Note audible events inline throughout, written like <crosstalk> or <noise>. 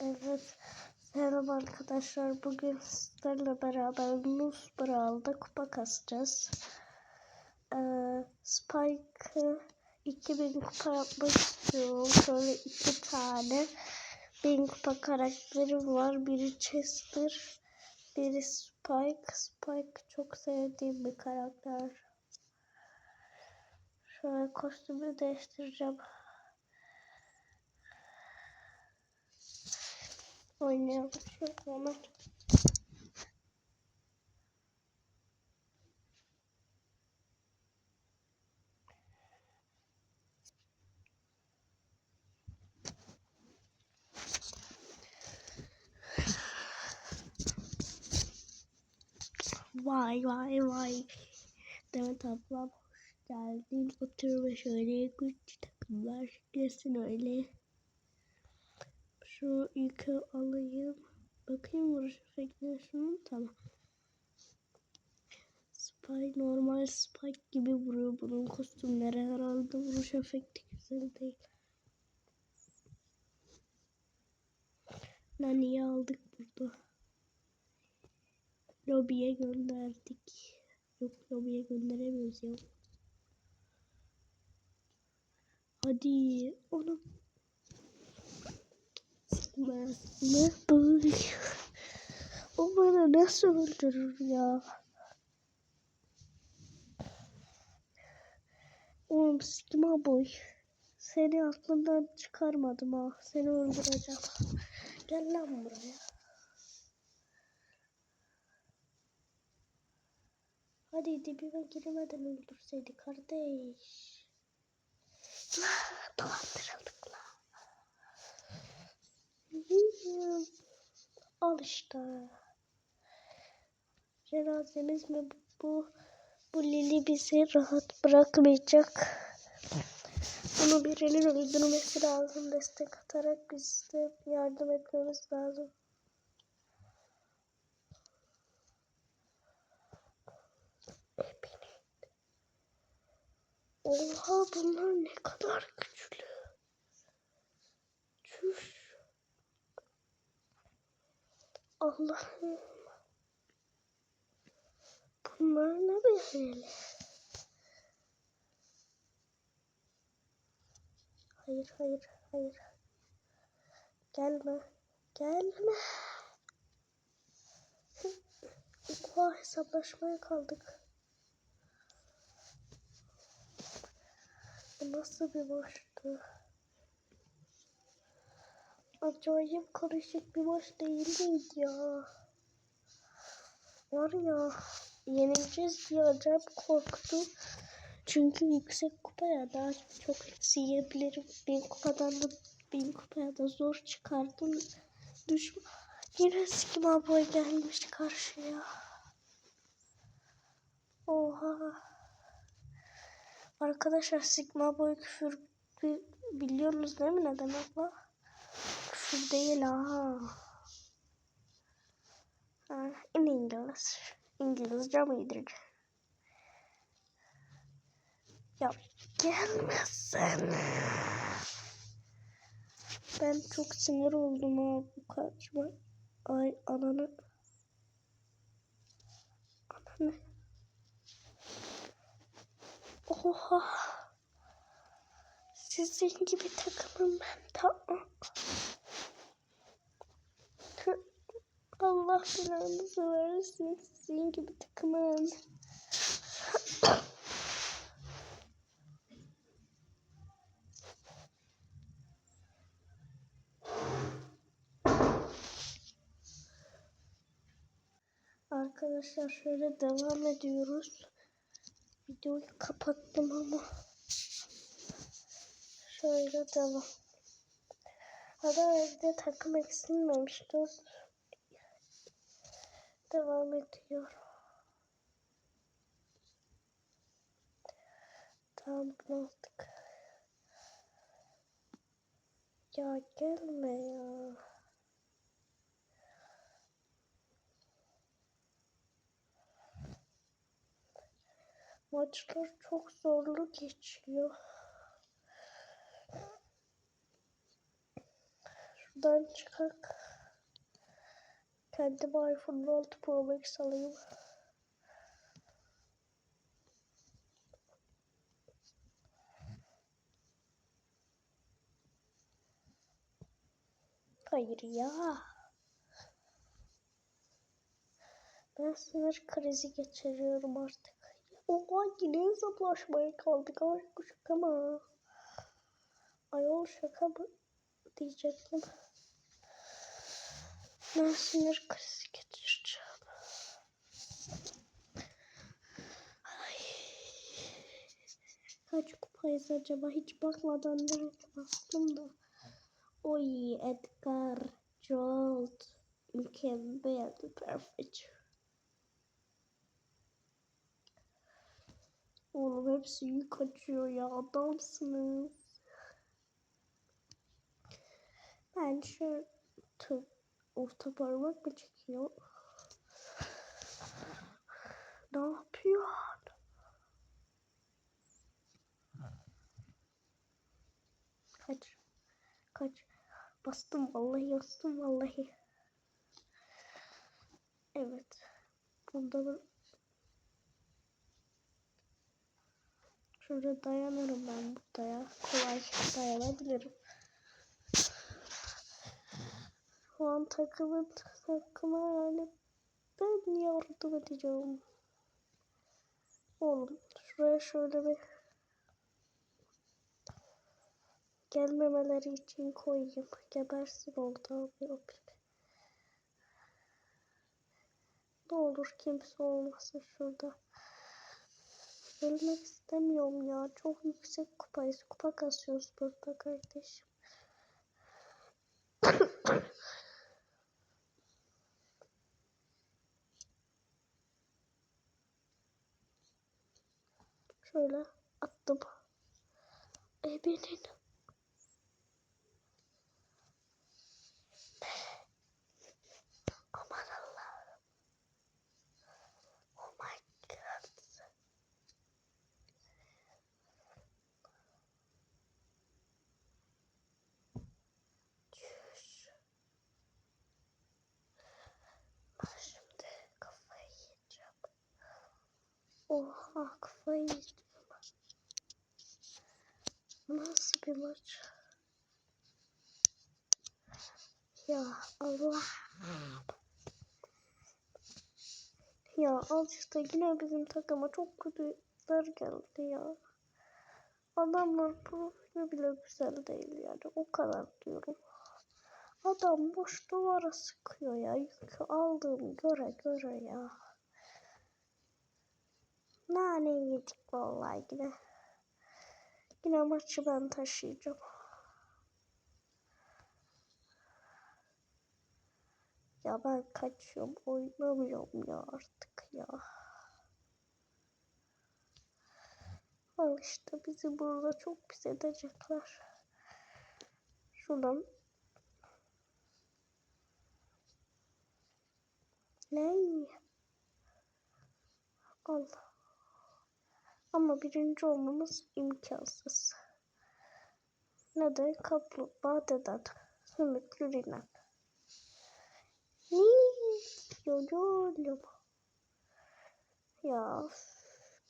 Evet. Selam arkadaşlar. Bugün sizlerle beraber Nus Brawl'da kupa kasacağız. Ee, Spike'ı 2000 kupa yapmak istiyorum. Şöyle iki tane 1000 kupa karakterim var. Biri Chester, biri Spike. Spike çok sevdiğim bir karakter. Şöyle kostümü değiştireceğim. Oynayalım. Vay vay vay. Demet ablam hoş geldin. Otur ve şöyle güç takımlar gelsin öyle. Şu yükü alayım. Bakayım vuruş efektine şunun tamam. Spike normal Spike gibi vuruyor bunun kostümleri herhalde vuruş efekti güzel değil. Nani'yi aldık burada. Lobiye gönderdik. Yok lobiye gönderemiyoruz ya. Hadi onu Sıkmasını bul. O bana nasıl öldürür ya? Oğlum sikma boy. Seni aklımdan çıkarmadım ha. Seni öldüreceğim. Gel lan buraya. Hadi dibime girmeden öldürseydi kardeş. Dolandırıldık lan. Al işte. Cenazemiz mi bu? Bu, Lili bizi rahat bırakmayacak. Bunu birinin öldürmesi lazım. Destek atarak biz de yardım etmemiz lazım. Oha bunlar ne kadar güçlü. Çüş. Allah'ım. Bunlar ne böyle? Hayır, hayır, hayır. Gelme. Gelme. Oha hesaplaşmaya kaldık. Bu nasıl bir boştu? Acayip karışık bir maç değil miydi ya? Var ya yenileceğiz diye acayip korktum. Çünkü yüksek kupaya daha çok eksi yiyebilirim. Bin kupadan da bin kupaya da zor çıkardım. Düşman yine Sigma Boy gelmiş karşıya. Oha. Arkadaşlar Sigma Boy küfür bi- biliyorsunuz değil mi ne demek bu? Küfür değil ha. in İngiliz. İngilizce miydir? Ya gelmesene. Ben çok sinir oldum ha bu kaçma. Ay ananı. Ananı. Oha. Sizin gibi takımım ben tamam. Allah belanızı versin sizin gibi takımım. Arkadaşlar şöyle devam ediyoruz. Videoyu kapattım ama. Şöyle devam. Hatta evde takım eksilmemiş. Dur. Devam ediyor. Tamam bunu aldık. Ya gelme ya. Maçlar çok zorlu geçiyor. Şuradan çıkak. Kendime iPhone 16 Pro Max alayım. Hayır ya. Ben sinir krizi geçiriyorum artık. Oha yine hesaplaşmaya kaldık. Bu şaka mı? Ayol şaka mı? Diyecektim. Ben sinir krizi geçireceğim. Ay. Kaç kupayız acaba? Hiç bakmadan direkt bastım da. Oy Edgar, Jolt, mükemmel, perfect. Oğlum hepsi yük açıyor ya adamsınız. Ben şu tut, orta parmak mı çekiyor? Ne yapıyor? Kaç. Kaç. Bastım vallahi bastım vallahi. Evet. Bunda bir Şurada dayanırım ben burada ya. Kolay dayanabilirim. Şu an takımın takıma yani ben yardım edeceğim. Oğlum şuraya şöyle bir gelmemeleri için koyayım. Gebersin orada abi pipi. Ne olur kimse olmasın şurada. Ölmek istemiyorum ya. Çok yüksek kupayız. Kupa kasıyoruz burada kardeşim. Şöyle attım. Ebenin. Aman Allah. Oh my god. Çüş. Ben şimdi kafayı yiyeceğim. Oha kafayı yedim. Nasıl bir maç? Ya Allah. Ya al yine bizim takıma çok kötüler geldi ya. Adamlar profili bile güzel değil yani o kadar diyorum. Adam boş duvara sıkıyor ya. Yükü aldığım göre göre ya. Nane yedik vallahi yine. Yine maçı ben taşıyacağım. Ya ben kaçıyorum. Oynamıyorum ya artık ya. Al işte bizi burada çok pis edecekler. Şuradan. Ne? Allah. Ama birinci olmamız imkansız. Neden? Kaplumbağa deden. Sümüklü rinen. Yoruldum. Ya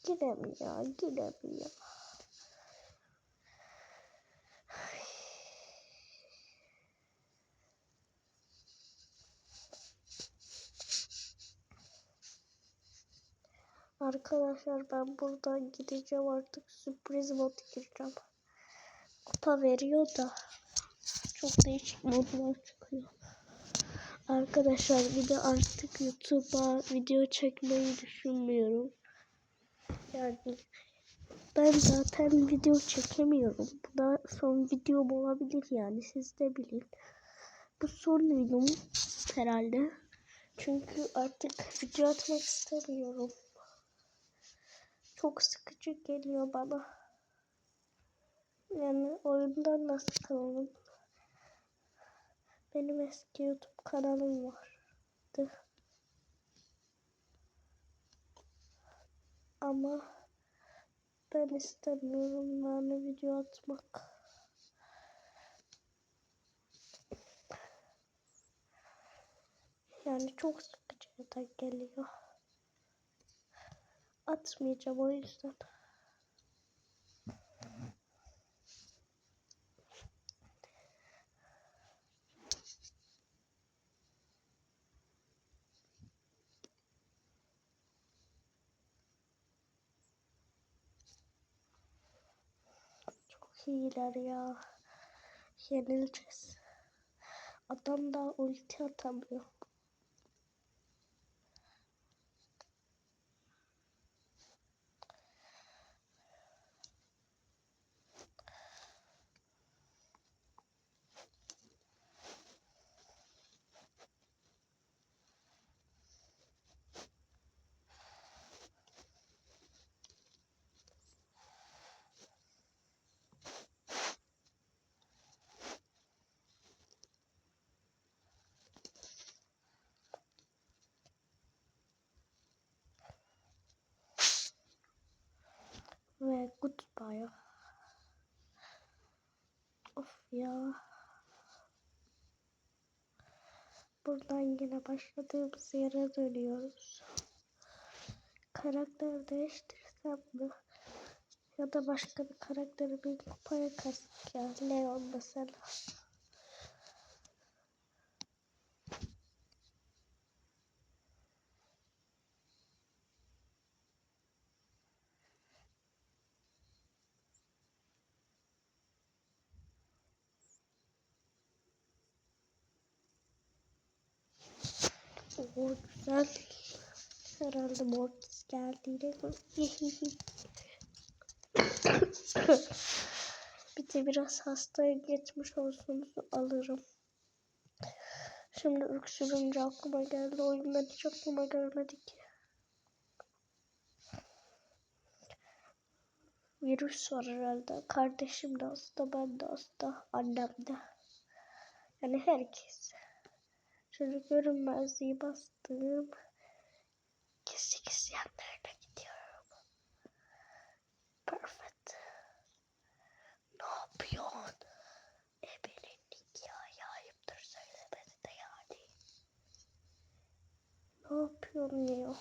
giremiyor, giremiyor. Arkadaşlar ben buradan gideceğim artık sürpriz mod gireceğim. Kupa veriyor da çok değişik modlar çıkıyor. Arkadaşlar bir de artık YouTube'a video çekmeyi düşünmüyorum. Yani ben zaten video çekemiyorum. Bu da son videom olabilir yani siz de bilin. Bu son videom herhalde. Çünkü artık video atmak istemiyorum. Çok sıkıcı geliyor bana. Yani oyundan nasıl kalalım? Benim eski YouTube kanalım vardı. Ama ben istemiyorum yani video atmak. Yani çok sıkıcı yatak geliyor. Atmayacağım o yüzden. Çok iyiler ya. Yenileceğiz. Adam da ulti atamıyor. Ve goodbye. Of ya. Buradan yine başladığımız yere dönüyoruz. Karakter değiştirsem mi? Ya da başka bir karakteri bir kupaya kastık ya. Leon mesela. Oo güzel. Herhalde Mortis geldiğine <laughs> bir de biraz hastaya geçmiş olsun alırım. Şimdi öksürünce aklıma geldi. Oyundan hiç aklıma gelmedi ki. Virüs var herhalde. Kardeşim de hasta, ben de hasta, annem de. Yani herkes. Şimdi görünmezliği bastım. Gizli gizli yanlarına gidiyorum. Perfect. Ne yapıyorsun? Ebenin hikaye ayıptır söylemesi de yani. Ne yapıyorsun ya?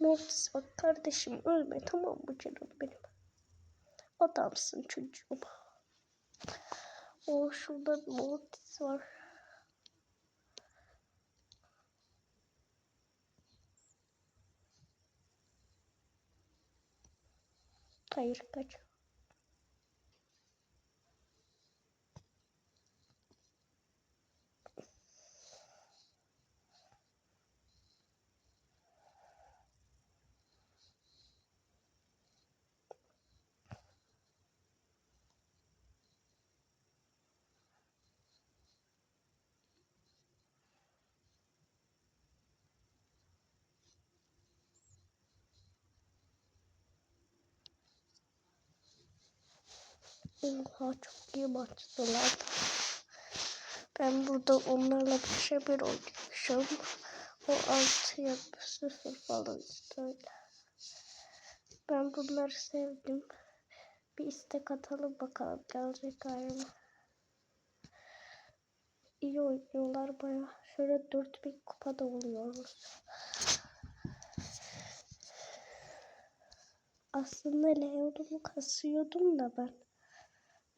Mortis bak kardeşim ölme tamam mı canım benim? Adamsın çocuğum. O şurada Mortis var. Hayır kaç. Oha çok iyi maçtılar. Ben burada onlarla başa bir oynamışım. O altı ya sıfır falan işte. Ben bunları sevdim. Bir istek atalım bakalım gelecek galiba. İyi oynuyorlar baya. Şöyle 4000 kupada oluyoruz. Aslında Leon'umu kasıyordum da ben.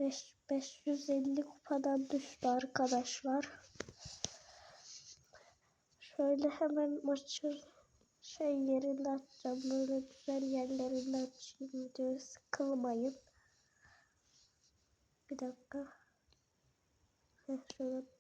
5, 550 kupadan düştü arkadaşlar. Şöyle hemen maçı şey yerinde açacağım. Böyle güzel yerlerinde açayım videoyu sıkılmayın. Bir dakika. Heh, şöyle